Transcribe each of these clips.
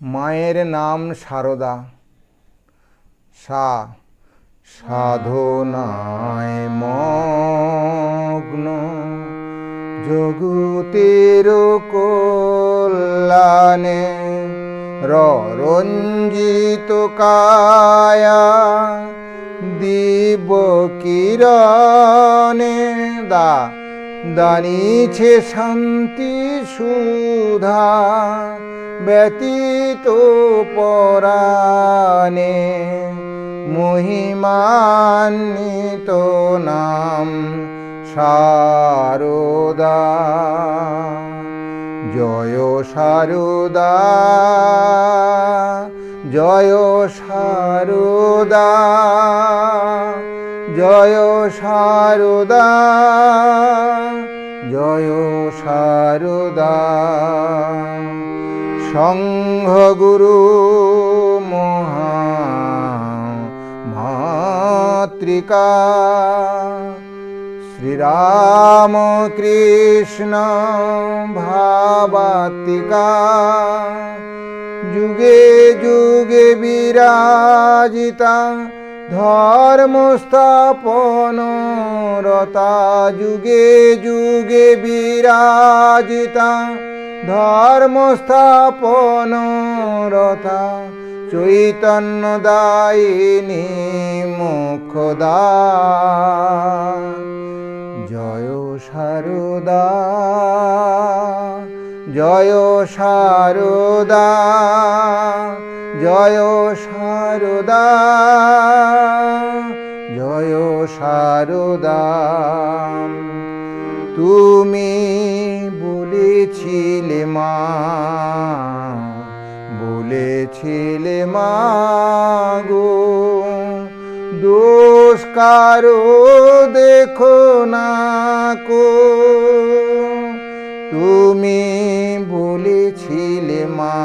মায়ের নাম সারদা। সা সাধনায় মগ্ন। জগতের কল্যাণে রঞ্জিত কায়া দিব কিরণে দা দানিছে শান্তি সুধা ব্যতীত পরাণে মহিমান্বিত নাম সারদা। জয় সারদা জয় সারদা জয় সারদা। জয় সারদা। সংঘ গুরু মহা শ্রীরাম কৃষ্ণ ভাবাতিকা যুগে যুগে বিরাজিতা ধর্ম স্থাপন, রতা যুগে যুগে বিরাজিতা। ধর্ম স্থাপন, রতা চৈতন্য দায়িনী মুখদা জয় সারদা জয় সারদা জয় সারদা জয় সারদা। তুমি বলেছিলে মা বলেছিলে মা গো। দোষ কারও দেখো না কো। তুমি বলেছিলে মা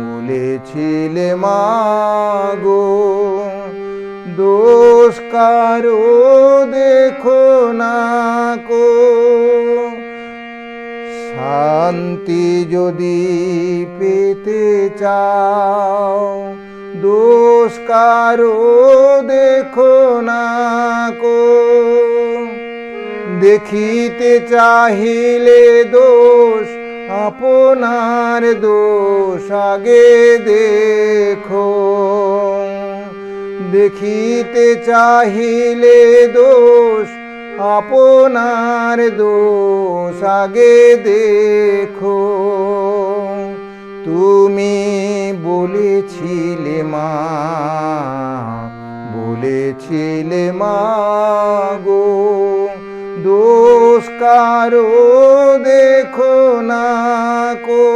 বলেছিলে মা গো। দোষ কারও দেখো না কো। শান্তি যদি পেতে চাও, দোষ কারও দেখো না কো। দেখিতে চাহিলে দোষ, আপনার দোষ আগে দেখো। দেখিতে চাহিলে দোষ, আপনার দোষ আগে দেখো। তুমি বলেছিলে মা বলেছিলে মা গো, দোষ কারও দেখো না কো।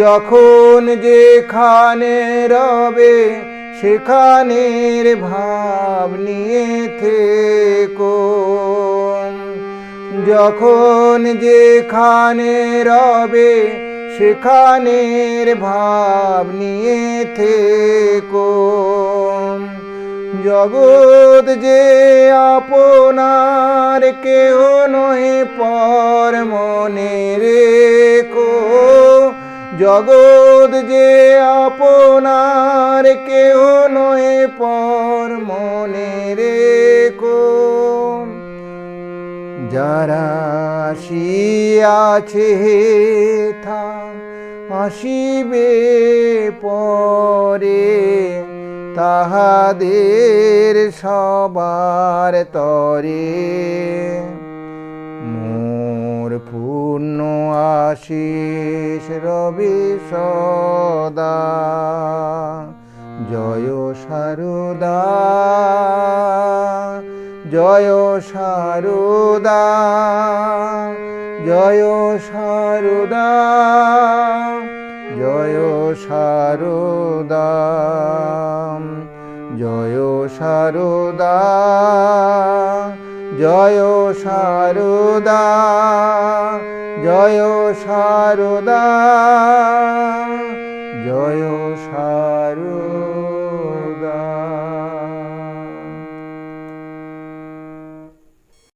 যখন যেখানে রবে সেখানের ভাব নিয়ে থেকো। যখন যেখানে রবে, সেখানের ভাব নিয়ে থেকো। জগৎ যে আপনার, কেহ নহে পর মনে রেখো। জগৎ যে আপনার কেহ নহে পর মনে রেখো। যারা আসিয়াছে থা আসিবে পরে, তাহাদের সবার তরে। মোর পূর্ণ আশিস রবি সদা। জয় সারদা জয় সারদা জয় সারদা জয় সারদা। জয় সারদা জয় সারদা। জয় সারদা